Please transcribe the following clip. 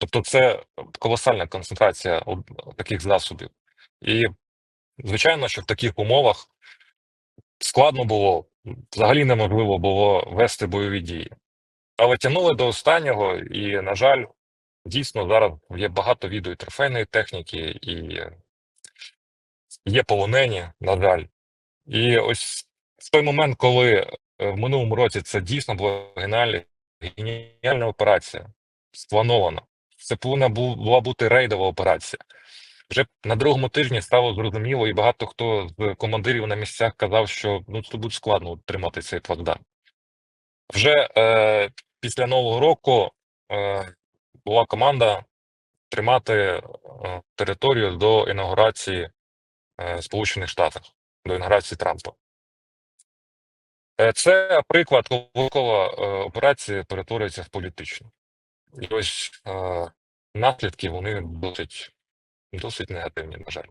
Тобто, це колосальна концентрація таких засобів. І, звичайно, що в таких умовах складно було, взагалі неможливо було вести бойові дії. Але тягнули до останнього, і, на жаль, дійсно зараз є багато відео і трофейної техніки, і є полонені, на жаль. І ось в той момент, коли е, в минулому році це дійсно була геніальна операція, спланована. Це повинна була бути рейдова операція. Вже на другому тижні стало зрозуміло, і багато хто з командирів на місцях казав, що ну це буде складно тримати цей плацдарм. Вже е, після Нового року е, була команда тримати е, територію до інаугурації е, Сполучених Штатів, до інаугурації Трампа. Е, Це приклад, коли е, операція перетворюється в політичну. І ось наслідки вони досить, досить негативні, на жаль.